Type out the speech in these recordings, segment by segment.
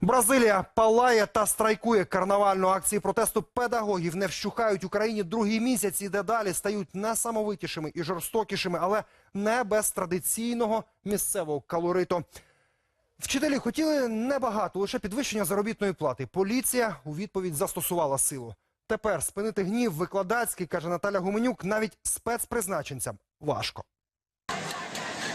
Бразилія палає та страйкує. Карнавальну акції протесту педагогів не вщухають Україні другий місяць і дедалі стають несамовитішими і жорстокішими, але не без традиційного місцевого калориту. Вчителі хотіли небагато, лише підвищення заробітної плати. Поліція у відповідь застосувала силу. Тепер спинити гнів викладацький, каже Наталя Гуменюк, навіть спецпризначенцям важко.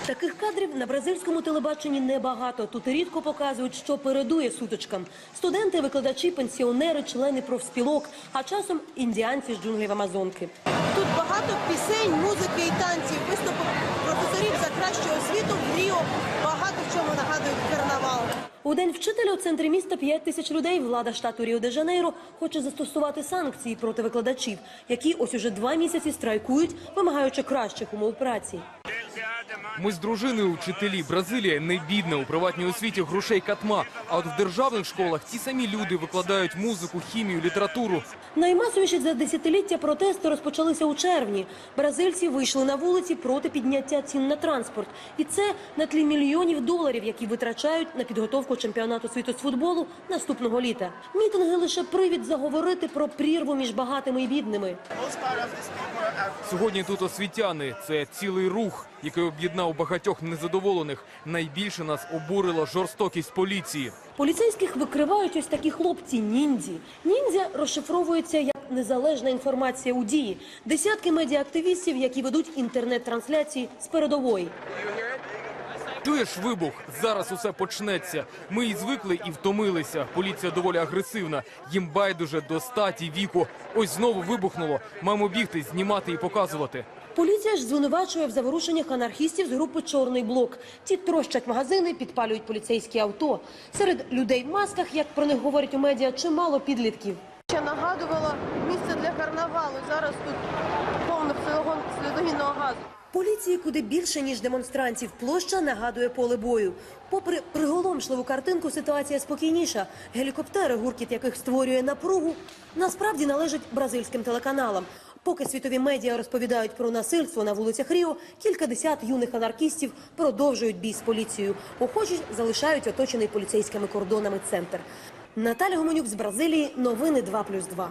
Таких кадрів на бразильському телебаченні небагато. Тут рідко показують, що передує сутичкам. Студенти, викладачі, пенсіонери, члени профспілок, а часом індіанці з джунглів Амазонки. Тут багато пісень, музики і танців, виступи професорів за кращу освіту в Ріо. Багато в чому нагадують карнавал. У день вчителя у центрі міста 5 тисяч людей. Влада штату Ріо-де-Жанейро хоче застосувати санкції проти викладачів, які ось уже два місяці страйкують, вимагаючи кращих умов праці. Ми з дружиною вчителі. Бразилія не бідна. У приватній освіті грошей катма. А от в державних школах ті самі люди викладають музику, хімію, літературу. Наймасовіші за десятиліття протести розпочалися у червні. Бразильці вийшли на вулиці проти підняття цін на транспорт. І це на тлі мільйонів доларів, які витрачають на підготовку чемпіонату світу з футболу наступного літа. Мітинги лише привід заговорити про прірву між багатими і бідними. Сьогодні тут освітяни. Це цілий рух, який об'єднав багатьох незадоволених. Найбільше нас обурила жорстокість поліції. Поліцейських викривають ось такі хлопці ніндзі. Ніндзя розшифровується як незалежна інформація у дії. Десятки медіаактивістів, які ведуть інтернет-трансляції з передової. Чуєш вибух? Зараз усе почнеться. Ми і звикли, і втомилися. Поліція доволі агресивна. Їм байдуже до статі, віку. Ось знову вибухнуло. Маємо бігти, знімати і показувати. Поліція ж звинувачує в заворушеннях анархістів з групи Чорний блок. Ті трощать магазини, підпалюють поліцейські авто. Серед людей в масках, як про них говорять у медіа, чимало підлітків. Ще нагадувала місце для карнавалу. Зараз тут повно всього сльозогінного газу. Поліції куди більше ніж демонстрантів. Площа нагадує поле бою. Попри приголомшливу картинку, ситуація спокійніша. Гелікоптери, гуркіт яких створює напругу, насправді належать бразильським телеканалам. Поки світові медіа розповідають про насильство на вулицях Ріо, кількадесят юних анархістів продовжують бій з поліцією. Охочі залишають оточений поліцейськими кордонами центр. Наталя Гуменюк з Бразилії. Новини 2+,2.